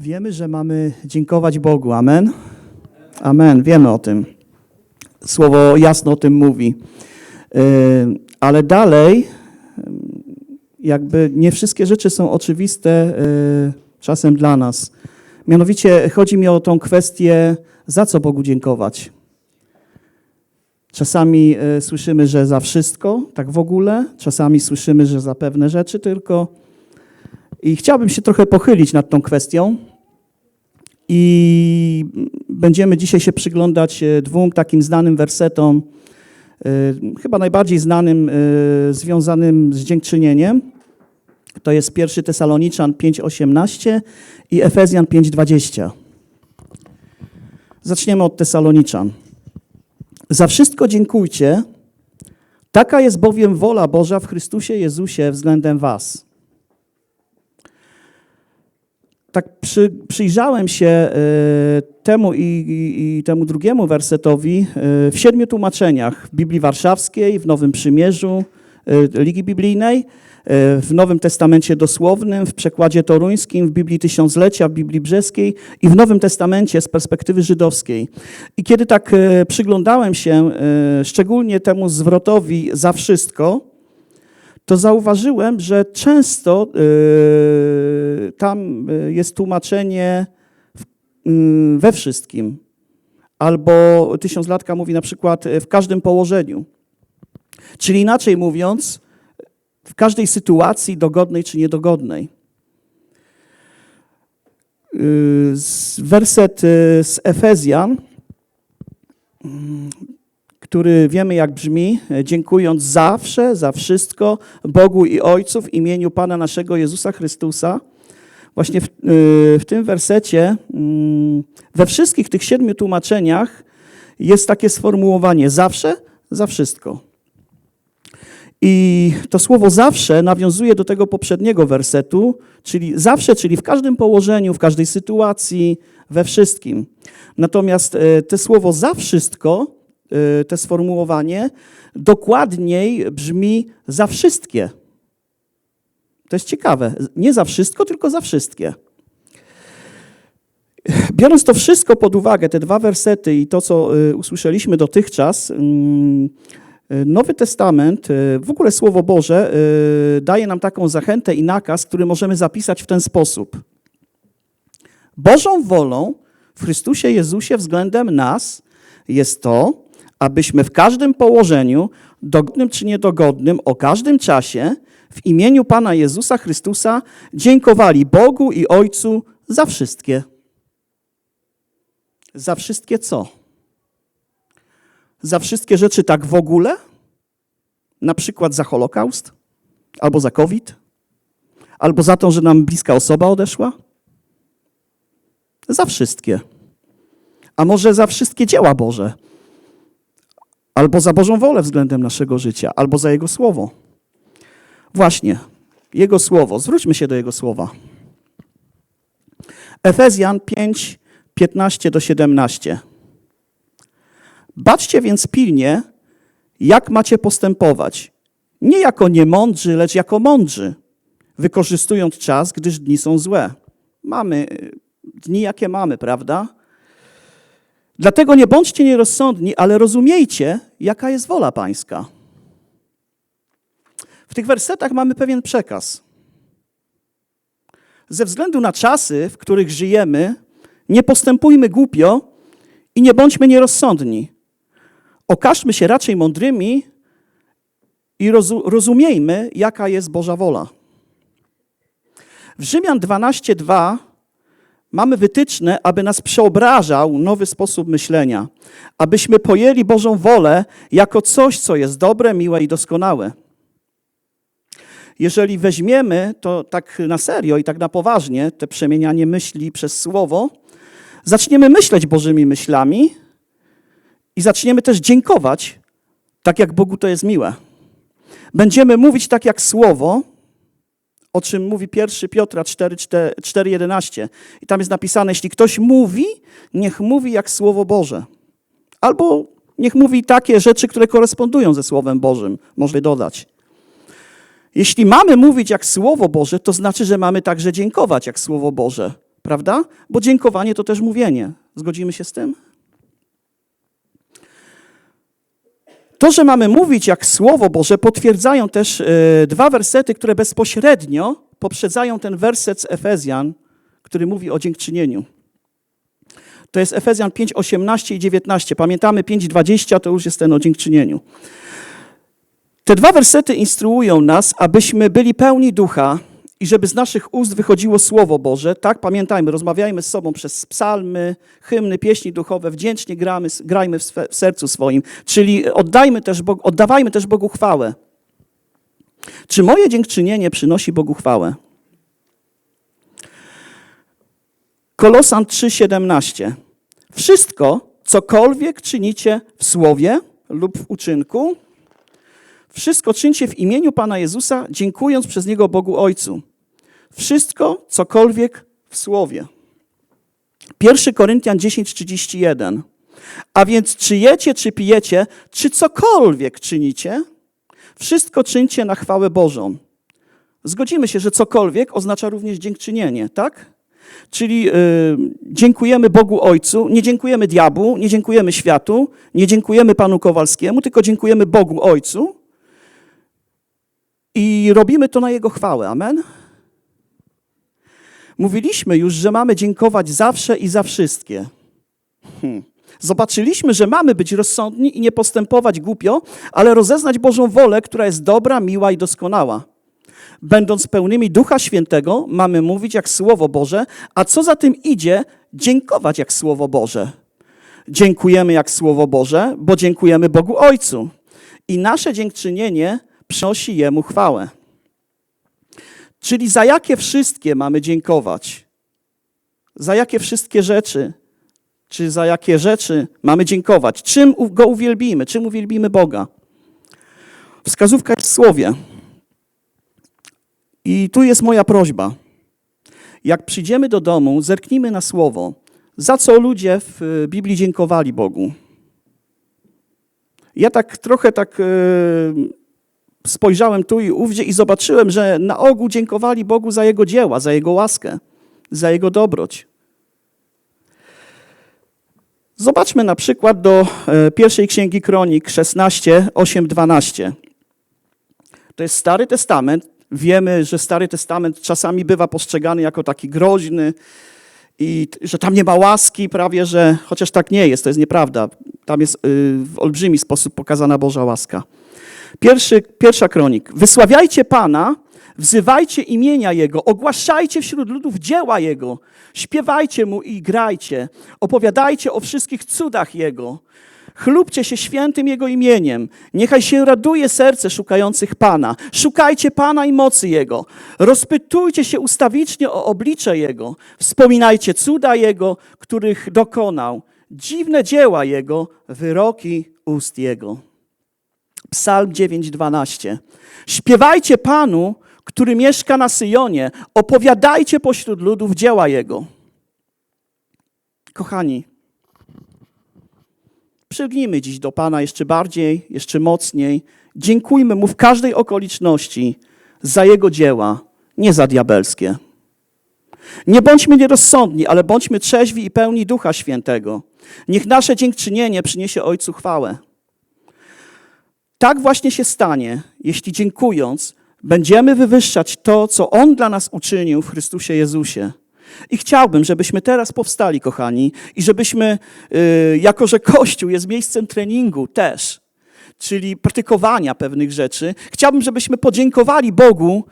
Wiemy, że mamy dziękować Bogu. Amen. Amen. Wiemy o tym. Słowo jasno o tym mówi. Yy, Ale dalej, yy, jakby nie wszystkie rzeczy są oczywiste yy, czasem dla nas. Mianowicie chodzi mi o tą kwestię, za co Bogu dziękować. Czasami y, słyszymy, że za wszystko, tak w ogóle. Czasami słyszymy, że za pewne rzeczy tylko. I chciałbym się trochę pochylić nad tą kwestią. I będziemy dzisiaj się przyglądać y, dwóm takim znanym wersetom, y, chyba najbardziej znanym, y, związanym z dziękczynieniem. To jest 1 Tesaloniczan 5,18 i Efezjan 5,20. Zaczniemy od Tesaloniczan. Za wszystko dziękujcie. Taka jest bowiem wola Boża w Chrystusie Jezusie względem Was. Tak przy, przyjrzałem się y, temu i, i, i temu drugiemu wersetowi y, w siedmiu tłumaczeniach w Biblii Warszawskiej, w Nowym Przymierzu, y, Ligi Biblijnej, w Nowym Testamencie dosłownym, w przekładzie toruńskim, w Biblii Tysiąclecia, w Biblii Brzeskiej i w Nowym Testamencie z perspektywy żydowskiej. I kiedy tak przyglądałem się szczególnie temu zwrotowi za wszystko, to zauważyłem, że często e, tam e, jest tłumaczenie mm, we wszystkim. Albo tysiąclatka mówi na przykład e, w każdym położeniu. Czyli inaczej mówiąc, w każdej sytuacji dogodnej czy niedogodnej. Werset z Efezjan, mm, który wiemy jak brzmi, e, dziękując zawsze, za wszystko Bogu i Ojcu w imieniu Pana naszego Jezusa Chrystusa. Właśnie w, y, w tym wersecie, mm, we wszystkich tych siedmiu tłumaczeniach jest takie sformułowanie zawsze, za wszystko. I to słowo zawsze nawiązuje do tego poprzedniego wersetu, czyli zawsze, czyli w każdym położeniu, w każdej sytuacji, we wszystkim. Natomiast e, to słowo za wszystko, e, to sformułowanie, dokładniej brzmi za wszystkie. To jest ciekawe. Nie za wszystko, tylko za wszystkie. Biorąc to wszystko pod uwagę, te dwa wersety i to, co e, usłyszeliśmy dotychczas, mm, Nowy Testament, y, w ogóle Słowo Boże, y, daje nam taką zachętę i nakaz, który możemy zapisać w ten sposób. Bożą wolą w Chrystusie Jezusie względem nas jest to, abyśmy w każdym położeniu, dogodnym czy niedogodnym, o każdym czasie, w imieniu Pana Jezusa Chrystusa dziękowali Bogu i Ojcu za wszystkie. Za wszystkie co? za wszystkie rzeczy tak w ogóle, na przykład za Holokaust, albo za COVID, albo za to, że nam bliska osoba odeszła? Za wszystkie. A może za wszystkie dzieła Boże, albo za Bożą wolę względem naszego życia, albo za Jego Słowo. Właśnie, Jego Słowo. Zwróćmy się do Jego Słowa. Efezjan 5, 15 do 17. Baczcie więc pilnie, jak macie postępować. Nie jako niemądrzy, lecz jako mądrzy, wykorzystując czas, gdyż dni są złe. Mamy y, dni, jakie mamy, prawda? Dlatego nie bądźcie nierozsądni, ale rozumiejcie, jaka jest wola Pańska. W tych wersetach mamy pewien przekaz. Ze względu na czasy, w których żyjemy, nie postępujmy głupio i nie bądźmy nierozsądni. Okażmy się raczej mądrymi i rozu- rozumiejmy, jaka jest Boża wola. W Rzymian 12:2 mamy wytyczne, aby nas przeobrażał nowy sposób myślenia, abyśmy pojęli Bożą wolę jako coś, co jest dobre, miłe i doskonałe. Jeżeli weźmiemy to tak na serio i tak na poważnie, te przemienianie myśli przez słowo, zaczniemy myśleć Bożymi myślami, i zaczniemy też dziękować, tak jak Bogu to jest miłe. Będziemy mówić tak jak Słowo, o czym mówi 1 Piotra 4,11. I tam jest napisane, jeśli ktoś mówi, niech mówi jak Słowo Boże. Albo niech mówi takie rzeczy, które korespondują ze Słowem Bożym, można dodać. Jeśli mamy mówić jak Słowo Boże, to znaczy, że mamy także dziękować jak Słowo Boże. prawda? Bo dziękowanie to też mówienie. Zgodzimy się z tym? To, że mamy mówić jak Słowo Boże, potwierdzają też e, dwa wersety, które bezpośrednio poprzedzają ten werset z Efezjan, który mówi o dziękczynieniu. To jest Efezjan 5, 18 i 19. Pamiętamy 5, 20, to już jest ten o dziękczynieniu. Te dwa wersety instruują nas, abyśmy byli pełni ducha i żeby z naszych ust wychodziło Słowo Boże. Tak, pamiętajmy, rozmawiajmy z sobą przez psalmy, hymny, pieśni duchowe, wdzięcznie gramy, grajmy w, swe, w sercu swoim, czyli oddajmy też Bogu, oddawajmy też Bogu chwałę. Czy moje dziękczynienie przynosi Bogu chwałę? Kolosan 3,17. Wszystko, cokolwiek czynicie w słowie lub w uczynku, wszystko czyńcie w imieniu Pana Jezusa, dziękując przez Niego Bogu Ojcu. Wszystko, cokolwiek w słowie. 1 Koryntian 10:31. A więc czy jecie, czy pijecie, czy cokolwiek czynicie, wszystko czyńcie na chwałę Bożą. Zgodzimy się, że cokolwiek oznacza również dziękczynienie, tak? Czyli y, dziękujemy Bogu Ojcu, nie dziękujemy diabłu, nie dziękujemy światu, nie dziękujemy Panu Kowalskiemu, tylko dziękujemy Bogu Ojcu i robimy to na Jego chwałę. Amen? Mówiliśmy już, że mamy dziękować zawsze i za wszystkie. Hmm. Zobaczyliśmy, że mamy być rozsądni i nie postępować głupio, ale rozeznać Bożą wolę, która jest dobra, miła i doskonała. Będąc pełnymi Ducha Świętego, mamy mówić jak Słowo Boże, a co za tym idzie, dziękować jak Słowo Boże. Dziękujemy jak Słowo Boże, bo dziękujemy Bogu Ojcu. I nasze dziękczynienie przynosi Jemu chwałę. Czyli za jakie wszystkie mamy dziękować? Za jakie wszystkie rzeczy? Czy za jakie rzeczy mamy dziękować? Czym Go uwielbimy? Czym uwielbimy Boga? Wskazówka jest w Słowie. I tu jest moja prośba. Jak przyjdziemy do domu, zerknijmy na Słowo. Za co ludzie w Biblii dziękowali Bogu? Ja tak trochę tak... Yy, spojrzałem tu i ówdzie i zobaczyłem, że na ogół dziękowali Bogu za Jego dzieła, za Jego łaskę, za Jego dobroć. Zobaczmy na przykład do e, pierwszej księgi Kronik 16, 8, 12. To jest Stary Testament. Wiemy, że Stary Testament czasami bywa postrzegany jako taki groźny i że tam nie ma łaski, prawie że, chociaż tak nie jest, to jest nieprawda. Tam jest y, w olbrzymi sposób pokazana Boża łaska. Pierwszy, pierwsza kronik. Wysławiajcie Pana, wzywajcie imienia Jego, ogłaszajcie wśród ludów dzieła Jego, śpiewajcie Mu i grajcie, opowiadajcie o wszystkich cudach Jego. Chlubcie się świętym Jego imieniem. Niechaj się raduje serce szukających Pana. Szukajcie Pana i mocy Jego. Rozpytujcie się ustawicznie o oblicze Jego. Wspominajcie cuda Jego, których dokonał. Dziwne dzieła Jego, wyroki ust Jego. Psalm 9:12. Śpiewajcie Panu, który mieszka na Syjonie, opowiadajcie pośród ludów dzieła Jego. Kochani, przygnijmy dziś do Pana jeszcze bardziej, jeszcze mocniej. Dziękujmy Mu w każdej okoliczności za Jego dzieła, nie za diabelskie. Nie bądźmy nierozsądni, ale bądźmy trzeźwi i pełni Ducha Świętego. Niech nasze dziękczynienie przyniesie Ojcu chwałę. Tak właśnie się stanie, jeśli dziękując, będziemy wywyższać to, co On dla nas uczynił w Chrystusie Jezusie. I chciałbym, żebyśmy teraz powstali, kochani, i żebyśmy, yy, jako że Kościół jest miejscem treningu też, czyli praktykowania pewnych rzeczy, chciałbym, żebyśmy podziękowali Bogu.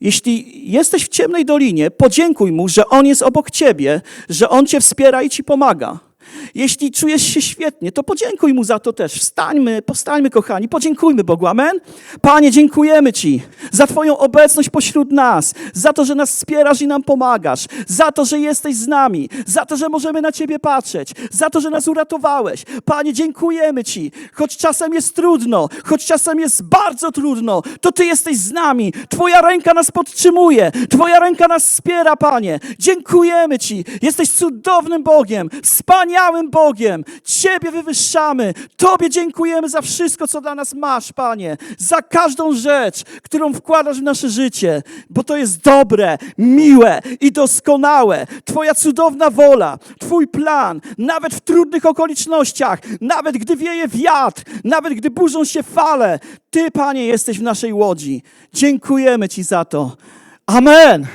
Jeśli jesteś w ciemnej dolinie, podziękuj Mu, że On jest obok ciebie, że On cię wspiera i ci pomaga. Jeśli czujesz się świetnie, to podziękuj Mu za to też. Wstańmy, powstańmy, kochani, podziękujmy Bogu. Amen? Panie, dziękujemy Ci za Twoją obecność pośród nas, za to, że nas wspierasz i nam pomagasz, za to, że jesteś z nami, za to, że możemy na Ciebie patrzeć, za to, że nas uratowałeś. Panie, dziękujemy Ci. Choć czasem jest trudno, choć czasem jest bardzo trudno, to Ty jesteś z nami. Twoja ręka nas podtrzymuje, Twoja ręka nas wspiera, Panie. Dziękujemy Ci. Jesteś cudownym Bogiem, wspaniałym wspaniałym Bogiem. Ciebie wywyższamy. Tobie dziękujemy za wszystko, co dla nas masz, Panie. Za każdą rzecz, którą wkładasz w nasze życie, bo to jest dobre, miłe i doskonałe. Twoja cudowna wola, Twój plan, nawet w trudnych okolicznościach, nawet gdy wieje wiatr, nawet gdy burzą się fale, Ty, Panie, jesteś w naszej łodzi. Dziękujemy Ci za to. Amen.